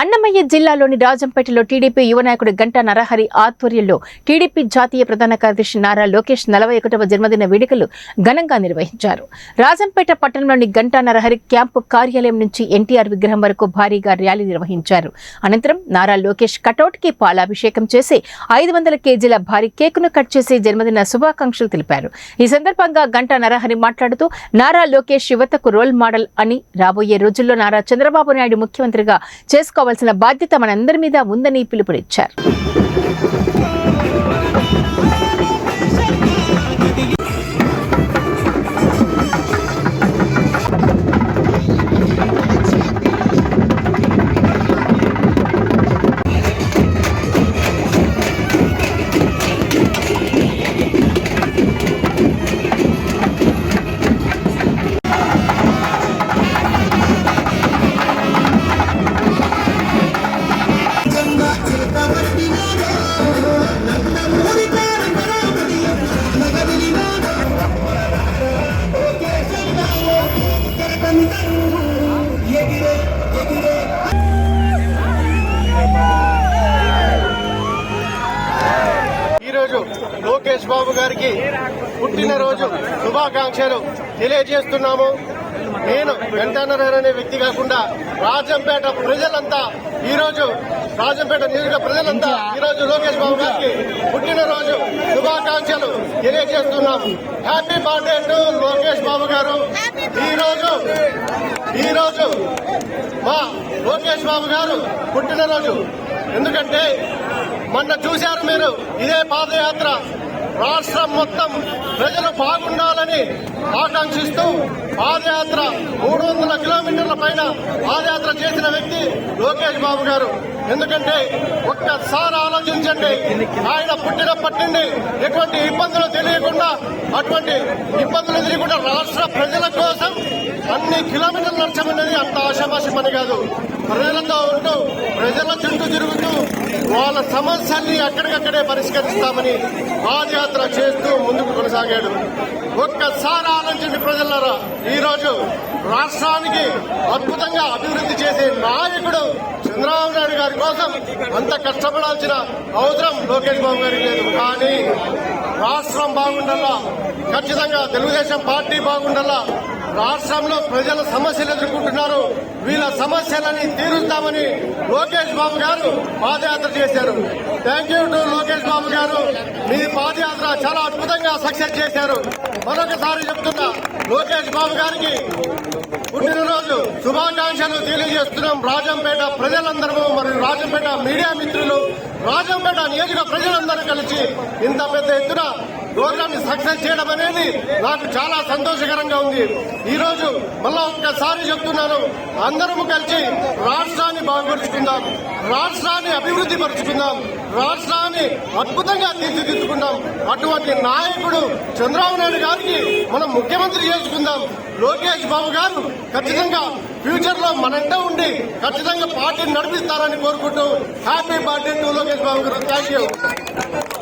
అన్నమయ్య జిల్లాలోని రాజంపేటలో టీడీపీ యువ నాయకుడు గంటా నరహరి ఆధ్వర్యంలో టీడీపీ జాతీయ ప్రధాన కార్యదర్శి నారా లోకేష్ నలభై ఒకటవ జన్మదిన వేడుకలు ఘనంగా నిర్వహించారు. రాజంపేట పట్టణంలోని గంటా నరహరి క్యాంపు కార్యాలయం నుంచి ఎన్టీఆర్ విగ్రహం వరకు భారీగా ర్యాలీ నిర్వహించారు. అనంతరం నారా లోకేష్ కటౌట్కి పాలాభిషేకం చేసి ఐదు వందల కేజీల భారీ కేకును కట్ చేసి జన్మదిన శుభాకాంక్షలు తెలిపారు. ఈ సందర్భంగా గంటా నరహరి మాట్లాడుతూ నారా లోకేష్ యువతకు రోల్ మోడల్ అని రాబోయే రోజుల్లో నారా చంద్రబాబు నాయుడు ముఖ్యమంత్రిగా కావాల్సిన బాధ్యత మనందరి మీద ఉందని పిలుపునిచ్చారు. లోకేష్ బాబు గారికి పుట్టినరోజు శుభాకాంక్షలు తెలియజేస్తున్నాము. నేను వెంటనర్ అనే వ్యక్తి కాకుండా రాజంపేట ప్రజలంతా ఈ రోజు రాజంపేట నియోజక ప్రజలంతా ఈ రోజు లోకేష్ బాబు గారికి పుట్టినరోజు శుభాకాంక్షలు తెలియజేస్తున్నాము. Happy birthday to Lokesh Babu గారు. ఈ రోజు ఈ రోజు మా లోకేష్ బాబు గారు పుట్టినరోజు. ఎందుకంటే మొన్న చూశారు మీరు ఇదే పాదయాత్ర. రాష్ట్రం మొత్తం ప్రజలు బాగుండాలని ఆకాంక్షిస్తూ పాదయాత్ర. మూడు వందల కిలోమీటర్ల పైన పాదయాత్ర చేసిన వ్యక్తి లోకేష్ బాబు గారు. ఎందుకంటే ఒక్కసారి ఆలోచించండి ఆయన పుట్టినప్పటి నుండి ఎటువంటి ఇబ్బందులు తెలియకుండా అటువంటి ఇబ్బందులు తెలియకుండా రాష్ట్ర ప్రజల కోసం అన్ని కిలోమీటర్లు నడచమనేది అంత ఆశామాషి పని కాదు. ప్రజలతో ఉంటూ ప్రజల చుట్టూ తిరుగుతూ వాళ్ళ సమస్యల్ని అక్కడికక్కడే పరిష్కరిస్తామని పాదయాత్ర చేస్తూ ముందుకు కొనసాగాడు. ఒక్కసారి ఆలోచించి ప్రజలరా ఈరోజు రాష్ట్రానికి అద్భుతంగా అభివృద్ధి చేసే నాయకుడు చంద్రబాబు నాయుడు గారి కోసం అంత కష్టపడాల్సిన అవసరం లోకేష్ బాబు గారికి లేదు. కానీ రాష్ట్రం బాగుండాలా? ఖచ్చితంగా తెలుగుదేశం పార్టీ బాగుండాలా? రాష్ట్రంలో ప్రజల సమస్యలు ఎదుర్కొంటున్నారు. వీళ్ళ సమస్యలని తీరుస్తామని లోకేష్ బాబు గారు పాదయాత్ర చేశారు. Thank you to Lokesh Babu గారు. మీ పాదయాత్ర చాలా అద్భుతంగా సక్సెస్ చేశారు. మరొకసారి చెప్తున్నా లోకేష్ బాబు గారికి పుట్టినరోజు శుభాకాంక్షలు తెలియజేస్తున్నాం. రాజంపేట ప్రజలందరూ మరియు రాజంపేట మీడియా మిత్రులు రాజంపేట నియోజక ప్రజలందరూ కలిసి ఇంత పెద్ద ఎత్తున ప్రోగ్రామ్ని సక్సెస్ చేయడం అనేది నాకు చాలా సంతోషకరంగా ఉంది. ఈ రోజు మళ్ళా ఒక్కసారి చెప్తున్నాను అందరము కలిసి రాష్ట్రాన్ని బాగుపరుచుకుందాం రాష్ట్రాన్ని అభివృద్ధి పరుచుకుందాం రాష్ట్రాన్ని అద్భుతంగా తీర్చిదిద్దుకుందాం. అటువంటి నాయకుడు చంద్రబాబు నాయుడు గారికి మనం ముఖ్యమంత్రి చేసుకుందాం. లోకేష్ బాబు గారు ఖచ్చితంగా ఫ్యూచర్లో మనంటే ఉండి ఖచ్చితంగా పార్టీని నడిపిస్తారని కోరుకుంటూ happy birthday to Lokesh Babu గారు. Thank you